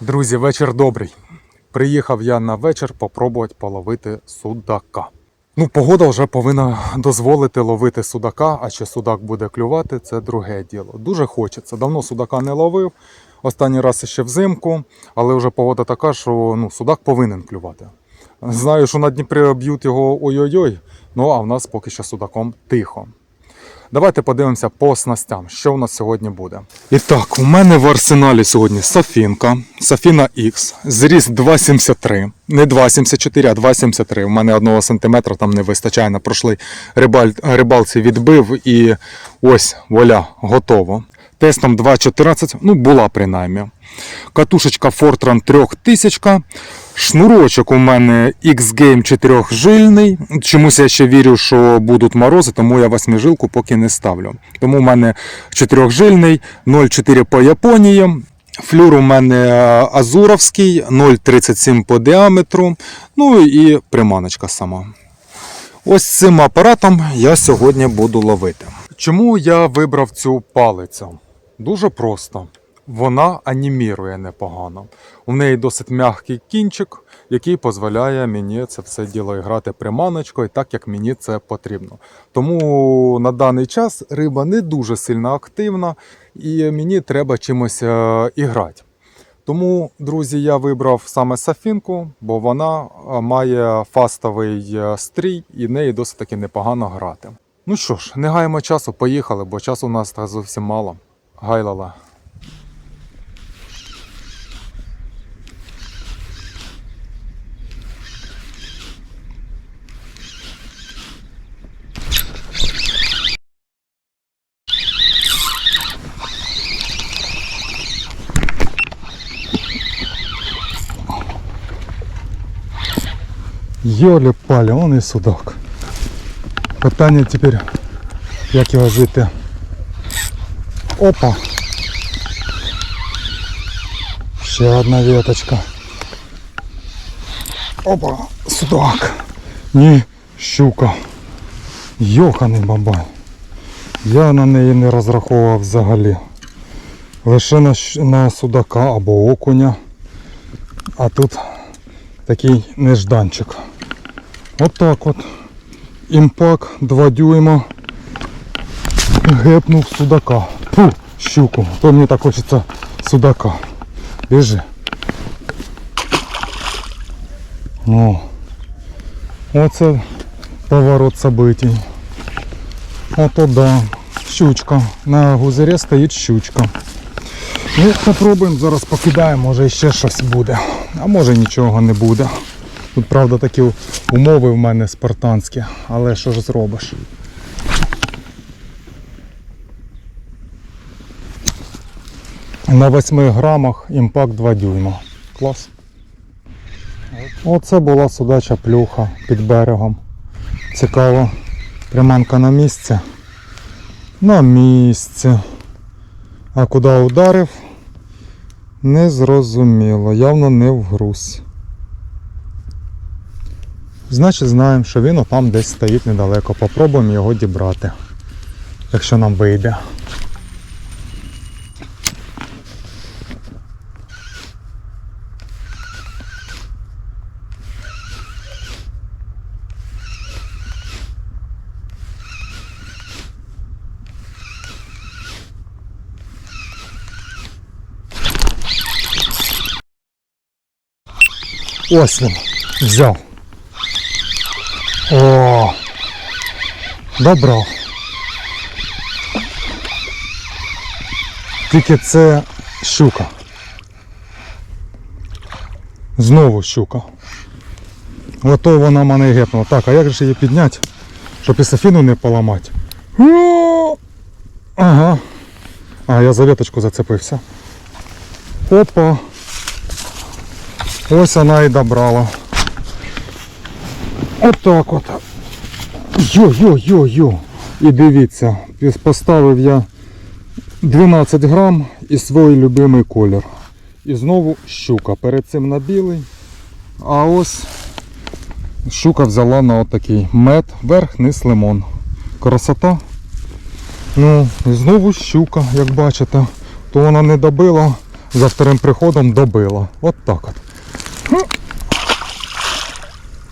Друзі, вечір добрий. Приїхав я на вечір попробувати половити судака. Ну, погода вже повинна дозволити ловити судака, а чи судак буде клювати, це друге діло. Дуже хочеться. Давно судака не ловив. Останній раз ще взимку, але вже погода така, що ну, судак повинен клювати. Знаю, що на Дніпрі б'ють його ой-ой-ой, ну а в нас поки що судаком тихо. Давайте подивимося по снастям, що у нас сьогодні буде. І так, у мене в арсеналі сьогодні Сафінка, Сафіна X, зріс 2,73, не 2,74, а 2,73. У мене одного сантиметра там не вистачає. На рибаль, рибалці відбив і ось вуаля, готово. Тестом 2,14, ну була принаймні. Катушечка Fortran 3000. Шнурочок у мене X-Game 4 жильний. Чомусь я ще вірю, що будуть морози, тому я восьмижилку поки не ставлю. Тому у мене 4 жильний, 0,4 по Японії. Флюр у мене Азуровський, 0,37 по діаметру. Ну і приманочка сама. Ось цим апаратом я сьогодні буду ловити. Чому я вибрав цю палицю? Дуже просто. Вона анімірує непогано. У неї досить м'який кінчик, який дозволяє мені це все діло грати приманочкою, так як мені це потрібно. Тому на даний час риба не дуже сильно активна, і мені треба чимось е, і грати. Тому, друзі, я вибрав саме Сафінку, бо вона е, має фастовий е, стрій і в неї досить таки непогано грати. Ну що ж, не гаємо часу, поїхали, бо часу у нас зовсім мало. Гайлала. Йолі палі, он і судак. Питання тепер, як його жити. Опа. Ще одна веточка. Опа, судак. Ні, щука. Йоханий бабай. Я на неї не розраховував взагалі. Лише на, на судака або окуня. А тут такий нежданчик. Отак от. Імпак 2 дюйма. Гепнув судака. Фу, щуку. То мені так хочеться судака. Біжи. Ну. Оце поворот событий. Ото да. Щучка. На гузирі стоїть щучка. Ну, попробуємо, зараз покидаємо, може ще щось буде. А може нічого не буде. Тут, правда, такі умови в мене спартанські, але що ж зробиш? На 8 грамах імпакт 2 дюйма. Клас. Оце була судача плюха під берегом. Цікаво. Приманка на місці. На місці. А куди ударив? Не зрозуміло. Явно не в груз. Значить знаємо, що він там десь стоїть недалеко. Попробуємо його дібрати. Якщо нам вийде. Ось. Взяв. О! Добро. Тільки це щука. Знову щука. Ото вона мене гепнула. Так, а як же її підняти, щоб і Софіну не поламати? Ага. А, я за веточку зацепився. Опа. Ось вона і добрала. Отак от. Йо-йо-йо-йо. І дивіться, поставив я 12 грам і свій любимий колір. І знову щука. Перед цим на білий. А ось щука взяла на отакий мед, верх, низ лимон. Красота. Ну, і знову щука, як бачите. То вона не добила, за вторим приходом добила. От так от.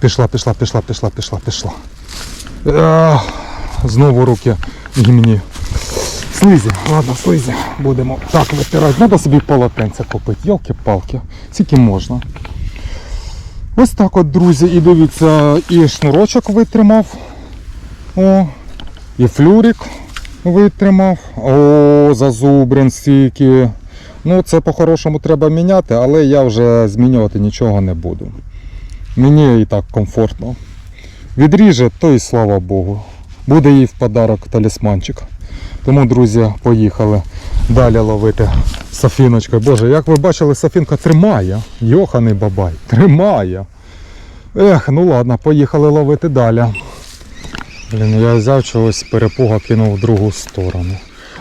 Пішла, пішла, пішла, пішла, пішла, пішла. Знову руки гімні. Слизі, ладно, слизі. Будемо так витирати. Треба собі полотенце купити. Йолки-палки. Скільки можна. Ось так от, друзі, і дивіться, і шнурочок витримав. О, і флюрик витримав. О, зазубрин стільки. Ну, це по-хорошому треба міняти, але я вже змінювати нічого не буду. Мені і так комфортно. Відріже, то і слава Богу. Буде їй в подарок талісманчик. Тому, друзі, поїхали далі ловити сафіночкою. Боже, як ви бачили, сафінка тримає. Йоханий бабай, тримає. Ех, ну ладно, поїхали ловити далі. Блін, я взяв чогось перепуга кинув в другу сторону.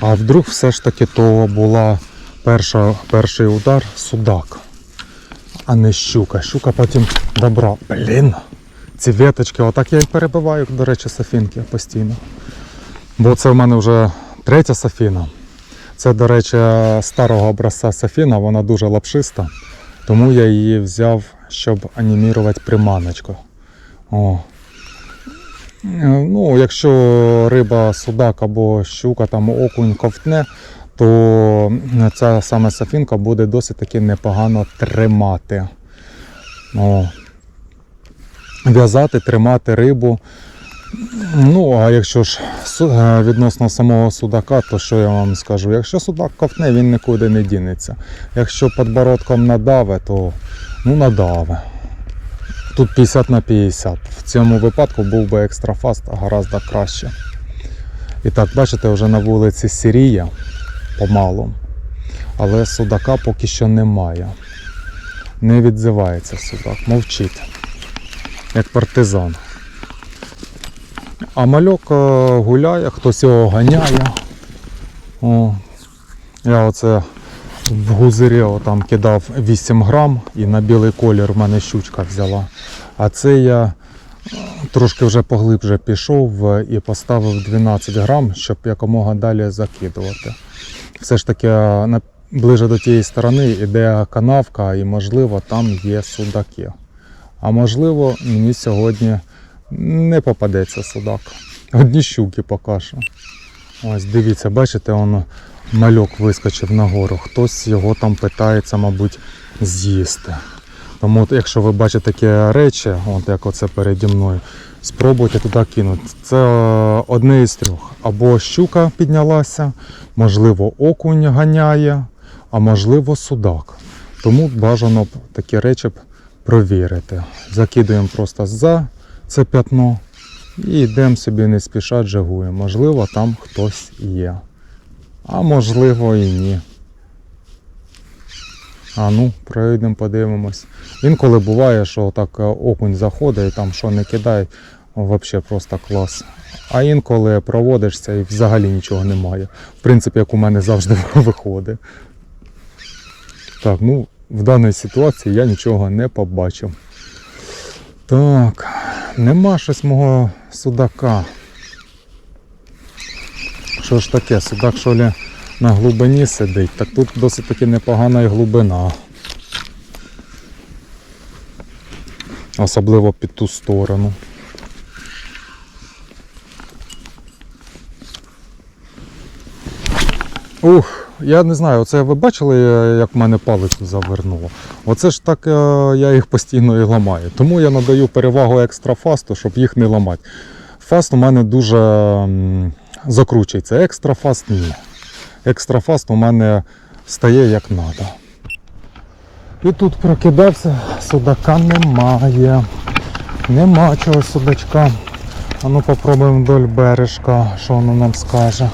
А вдруг все ж таки то була перша, перший удар судак, а не щука. Щука потім добра. Блін. Ці веточки, отак я і перебиваю, до речі, сафінки постійно. Бо це в мене вже третя сафіна. Це, до речі, старого образця сафіна, вона дуже лапшиста. Тому я її взяв, щоб анімірувати приманочку. О. Ну, якщо риба, судак або щука, там окунь ковтне, то ця саме сафінка буде досить таки непогано тримати. О. В'язати, тримати рибу. Ну, а якщо ж е, відносно самого судака, то що я вам скажу? Якщо судак ковтне, він нікуди не дінеться. Якщо подбородком надаве, то ну надаве. Тут 50 на 50. В цьому випадку був би екстрафаст гораздо краще. І так, бачите, вже на вулиці сіріє помалу. Але судака поки що немає. Не відзивається судак, мовчить. Як партизан. А мальок е, гуляє, хтось його ганяє. О, я оце в гузирі там кидав 8 грам і на білий колір в мене щучка взяла. А це я трошки вже поглибше пішов е, і поставив 12 грам, щоб якомога далі закидувати. Все ж таки е, ближе до тієї сторони йде канавка і можливо там є судаки. А можливо, мені сьогодні не попадеться судак. Одні щуки поки що. Ось дивіться, бачите, воно мальок вискочив нагору. Хтось його там питається, мабуть, з'їсти. Тому, якщо ви бачите такі речі, от як оце переді мною, спробуйте туди кинути. Це е, одне із трьох. Або щука піднялася, можливо, окунь ганяє, а можливо, судак. Тому бажано б такі речі провірити. Закидуємо просто за це п'ятно і йдемо собі не спіша джагуємо. Можливо, там хтось є. А можливо і ні. А ну, пройдемо, подивимось. Інколи буває, що так е, окунь заходить там що не кидає, взагалі просто клас. А інколи проводишся і взагалі нічого немає. В принципі, як у мене завжди виходить. Так, ну, в даній ситуації я нічого не побачив. Так, нема щось мого судака. Що ж таке, судак що ли на глибині сидить, так тут досить таки непогана і глибина. Особливо під ту сторону. Ух, я не знаю, оце ви бачили, як в мене палицю завернуло. Оце ж так е, я їх постійно і ламаю. Тому я надаю перевагу екстрафасту, щоб їх не ламати. Фаст у мене дуже закручується. Екстрафаст ні. Екстрафаст у мене стає як треба. І тут прокидався, судака немає. Нема чого судачка. А ну попробуємо вдоль бережка, що воно нам скаже.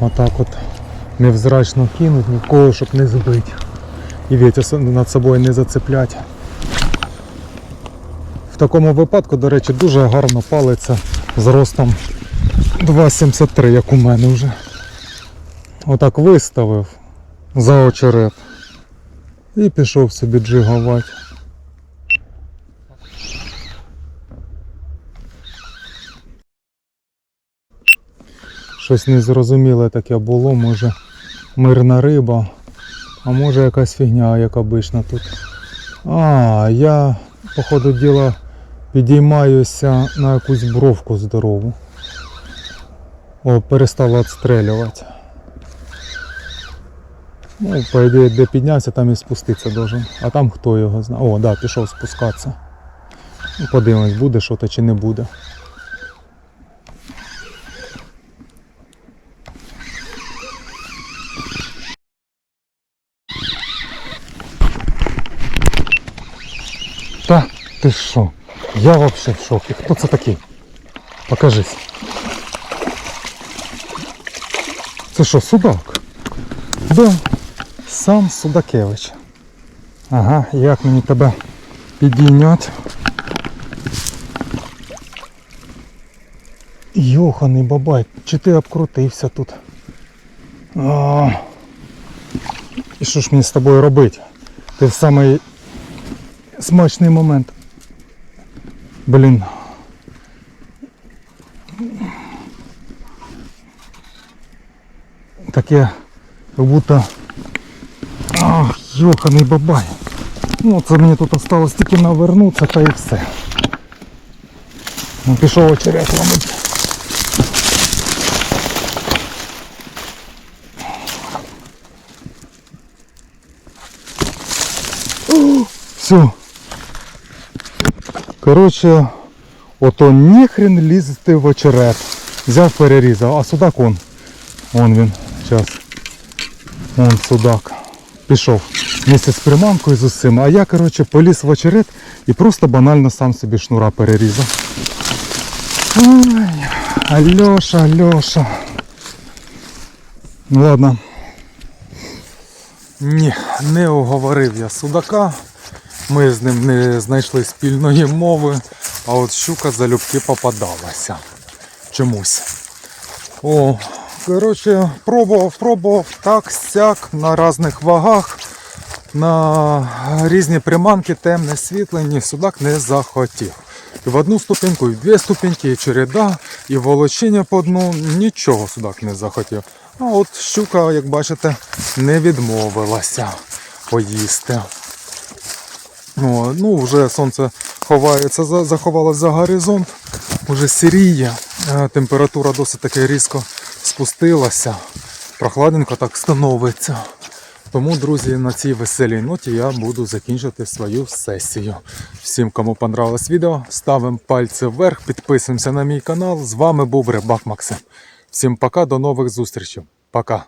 Отак от невзрачно кинуть, нікого, щоб не збити. І вітя над собою не зацеплять. В такому випадку, до речі, дуже гарно палиться з ростом 2,73, як у мене вже. Отак виставив за очерет і пішов собі джигувати. Щось незрозуміле таке було, може мирна риба. А може якась фігня, як обично тут. А, я, по ходу діла, підіймаюся на якусь бровку здорову. О, перестала відстрелювати. Ну, по ідеї, де піднявся, там і спуститися должен. А там хто його знає. О, да, пішов спускатися. Ну, Подивимось, буде що то чи не буде. Та ти що? Я вообще в шокі. Хто це такий? Покажись. Це що, судак? Да, сам Судакевич. Ага, як мені тебе підійняти? Йоханий бабай, чи ти обкрутився тут? А, і що ж мені з тобою робити? Ти в самий смачний момент. Блін. Таке, як будто. Ах, йоханий бабай. Ну, це мені тут осталось тільки навернутися та і все. Ну, пішов очерет ломить. Все. Коротше, ото ніхрен лізти в очерет. Взяв, перерізав, а судак он. Вон він. Зараз. Вон судак. Пішов. Місяць з приманкою з усім. А я, коротше, поліз в очерет і просто банально сам собі шнура перерізав. Ой, Альоша, Альоша. Ну ладно. Ні, не оговорив я судака. Ми з ним не знайшли спільної мови, а от щука залюбки попадалася. Чомусь. О, коротше, пробував, пробував так, сяк на різних вагах, на різні приманки, темне світле, ні, судак не захотів. І в одну ступеньку, і в дві ступеньки, і череда, і волочіння по дну, нічого судак не захотів. А от щука, як бачите, не відмовилася поїсти. О, ну, вже сонце ховається, за- за горизонт, уже сіріє, е, температура досить таки різко спустилася, прохладненько так становиться. Тому, друзі, на цій веселій ноті я буду закінчити свою сесію. Всім, кому понравилось відео, ставимо пальці вверх, підписуємося на мій канал. З вами був Рибак Максим. Всім пока, до нових зустрічей. Пока.